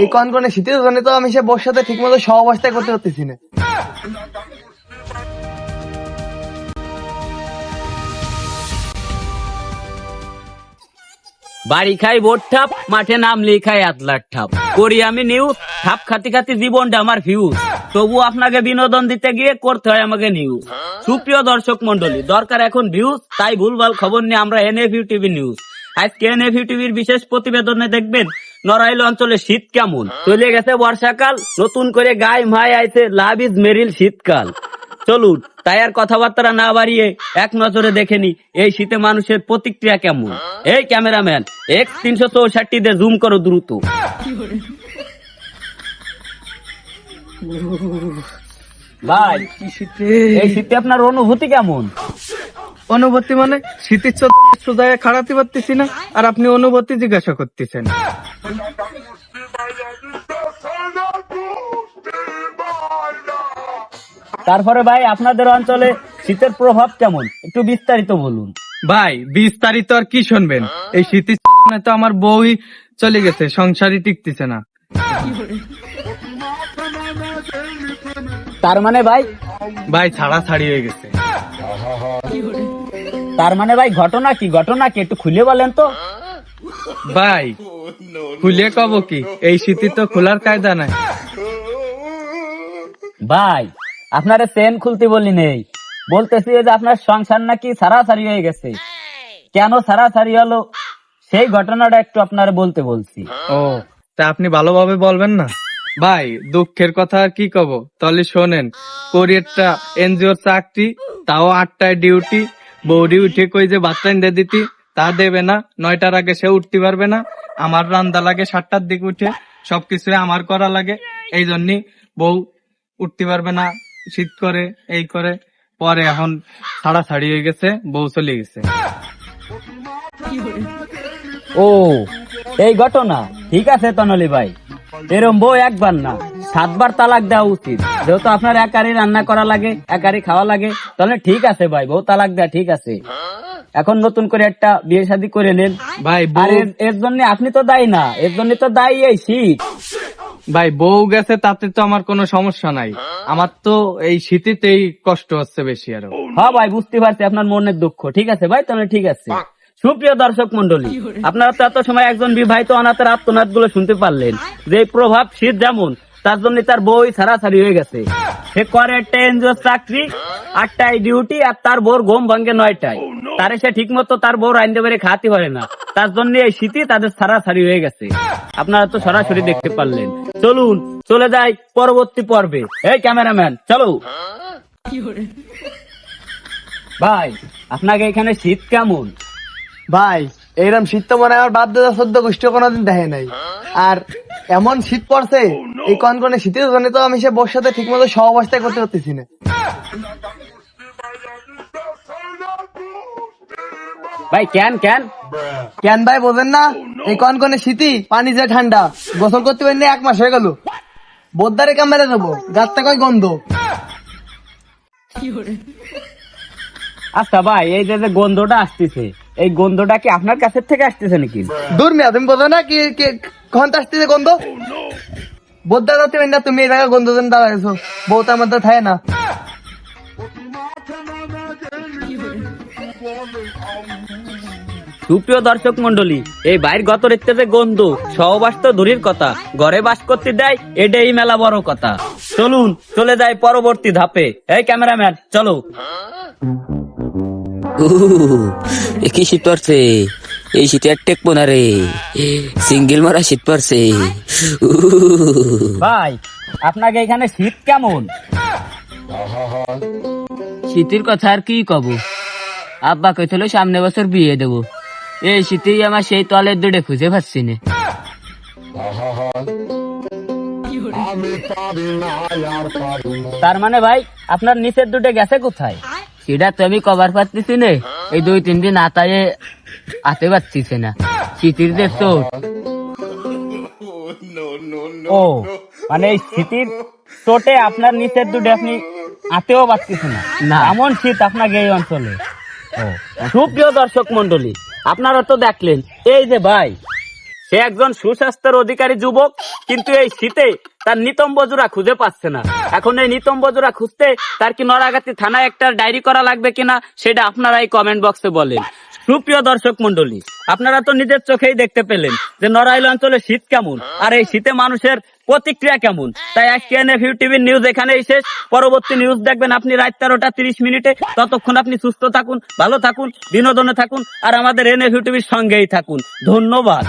এই কনকনে শীতের জন্য তো আমি সে বর্ষাতে ঠিক মতো সহ অবস্থায় করতে পারতেছি না। বাড়ি খাই বোট ঠাপ মাঠে নাম লিখাই আতলার ঠাপ। করি আমি নিউজ ঠাপ খাতি খাতি জীবনটা আমার ফিউজ তবু আপনাকে বিনোদন দিতে গিয়ে করতে হয় আমাকে নিউজ সুপ্রিয় দর্শক মন্ডলী দরকার এখন ভিউজ তাই ভুলভাল খবর নিয়ে আমরা এনএফইউ টিভি নিউজ আজকে এনএফইউ টিভির বিশেষ প্রতিবেদনে দেখবেন নড়াইল অঞ্চলে শীত কেমন? চলে গেছে বর্ষাকাল নতুন করে গায়ে মায় আইছে লাভ ইজ মেরিল শীতকাল। চলুন তাই আর কথাবার্তা না বাড়িয়ে এক নজরে দেখেনি এই শীতে মানুষের প্রতিক্রিয়া কেমন? এই ক্যামেরাম্যান এক্স তিনশো চৌষট্টি দিয়ে জুম করো দ্রুত। ভাই শীতে এই শীতে আপনার অনুভূতি কেমন? অনুভূতি মানে শীতের সোজায় খাড়াতে পারতেছি না আর আপনি অনুভূতি জিজ্ঞাসা করতেছেন। তারপরে ভাই আপনাদের অঞ্চলে শীতের প্রভাব কেমন? একটু বিস্তারিত বলুন। ভাই বিস্তারিত আর কি শুনবেন? এই শীতের তো আমার বউই চলে গেছে সংসারই টিকতেছে না। তার মানে ভাই? ভাই ছাড়া ছাড়ি হয়ে গেছে। তার মানে ভাই ঘটনা কি? ঘটনা কি? একটু খুলে বলেন তো। ভাই খুলে কব কি? এই শীতে তো খোলার কায়দা নাই। ভাই আপনারা চেন খুলতে বলি নেই। বলতেছি যে আপনার সংসার নাকি সারাসারি হয়ে গেছে। কেন সারাসারি হলো? সেই ঘটনাটা একটু আপনার বলতে বলছি। ও তা আপনি ভালোভাবে বলবেন না? ভাই দুঃখের কথা আর কি কব? তাহলে শোনেন কোরিয়ারটা এনজিওর চাকরি তাও আটটায় ডিউটি বৌদি উঠে কই যে বাচ্চা দিতি তা দেবে না, নয়টার আগে সে উঠতে পারবে না, আমার রান্দা লাগে সাতটার দিকে উঠে সবকিছু আমার করা লাগে এই জন্যই বউ উঠতে পারবে না, শীত করে, এই করে, পরে এখন ছাড়া ছাড়ি হয়ে গেছে, বউ চলে গেছে। ও, এই ঘটনা, ঠিক আছে তনলি ভাই, এরম বউ একবার না, সাতবার তালাক দেওয়া উচিত, যেহেতু আপনার একারই রান্না করা লাগে, একারই খাওয়া লাগে, তাহলে ঠিক আছে ভাই, বউ তালাক দেয়া ঠিক আছে। এখন নতুন করে একটা বিয়ে শাদী করে নেন। ভাই আর এর- এর জন্য আপনি তো দায়ী না এর জন্য তো দায়ী এই শীত। ভাই বউ গেছে তাতে তো আমার কোনো সমস্যা নাই। আমার তো এই শীতেতেই কষ্ট হচ্ছে বেশি আরও। হ্যাঁ ভাই বুঝতে পারছি আপনার মনের দুঃখ। ঠিক আছে ভাই তাহলে ঠিক আছে। সুপ্রিয় দর্শক মন্ডলী আপনারা তো এত সময় একজন বিবাহিত অনাথের আত্মনাথগুলো শুনতে পারলেন। যে এই প্রভাব শীত যেমন তার জন্য তার বই ছাড়াছাড়ি হয়ে গেছে। সে করে একটা এনজিও চাকরি আটটায় ডিউটি আর তার বোর ঘুম ভাঙ্গে নয়টায়। তারে সে ঠিক মতো তার বেড়ে খাতে পারে না। তার জন্য এই শীতই তাদের ছাড়াছাড়ি হয়ে গেছে। আপনারা তো সরাসরি দেখতে পারলেন। চলুন চলে যাই পরবর্তী পর্বে। এই ক্যামেরাম্যান চলো। ভাই আপনাকে এখানে শীত কেমন? ভাই এইরকম শীত তো মনে হয় আমার বাপ দাদা সদ্য গোষ্ঠী কোনোদিন দেখে নাই। আর এমন শীত পড়ছে এই কনকনে শীতের জন্য তো আমি সে বর্ষাতে ঠিক মতো সহ অবস্থায় করতে পারতেছি না। ভাই কেন কেন? কেন ভাই বোঝেন না? এই কনকনে শীতই পানি যে ঠান্ডা গোসল করতে পারিনি এক মাস হয়ে গেল। বোদ্দারে কামেরে দেবো গাছটা কয় গন্ধ? আচ্ছা ভাই এই যে যে গন্ধটা আসতেছে এই গন্ধটা কি আপনার কাছের থেকে আসতেছে নাকি? দূর মিয়া তুমি বোঝো না কি কি ঘণ্টা আসতেছে গন্ধ? বোদ্দা করতে পারি না তুমি এই জায়গায় গন্ধ দেন দাঁড়াইছো। বউ তো আমার তো থাকে না। সুপ্রিয় দর্শক মন্ডলী এই বাইর গত রেখতে যে গন্ধ সহবাস তো দূরের কথা। ঘরে বাস করতে দেয় এটাই মেলা বড় কথা। চলুন চলে যাই পরবর্তী ধাপে। এই ক্যামেরাম্যান চলো। কি শীত পড়ছে? এই শীতে আর টেকবো না রে। সিঙ্গেল মারা শীত পড়ছে। ভাই আপনাকে এখানে শীত কেমন? শীতের কথা আর কি কব? আব্বা কইছিল সামনে বছর বিয়ে দেবো। এই শীতেই আমার সেই তলের দুটে খুঁজে পাচ্ছি না। তার মানে ভাই আপনার নিচের দুটো গেছে কোথায়? সেটা তো আমি কভার পাচ্ছি না। এই দুই তিন দিন আতায়ে আতে পারছিছে না। শীতের যে চোট ও মানে এই শীতের চোটে আপনার নিচের দুটো আপনি আতেও পাচ্ছেন না। না। এমন শীত আপনাকে এই অঞ্চলে। ও সুপ্রিয় দর্শক মন্ডলী আপনারা তো দেখলেন এই যে ভাই সে একজন সুস্বাস্থ্যের অধিকারী যুবক, কিন্তু এই শীতে তার নিতম্ব জোড়া খুঁজে পাচ্ছে না। এখন এই নিতম্ব জোড়া খুঁজতে তার কি নড়াগাতি থানায় একটা ডায়েরি করা লাগবে কিনা, সেটা আপনারা এই কমেন্ট বক্সে বলেন। সুপ্রিয় দর্শক মন্ডলী আপনারা তো নিজের চোখেই দেখতে পেলেন যে নড়াইল অঞ্চলে শীত কেমন, আর এই শীতে মানুষের প্রতিক্রিয়া কেমন। তাই আজকে এনএফইউ টিভির নিউজ এখানেই শেষ। পরবর্তী নিউজ দেখবেন আপনি রাত তেরোটা তিরিশ মিনিটে। ততক্ষণ আপনি সুস্থ থাকুন, ভালো থাকুন, বিনোদনে থাকুন, আর আমাদের এনএফইউ টিভির সঙ্গেই থাকুন। ধন্যবাদ।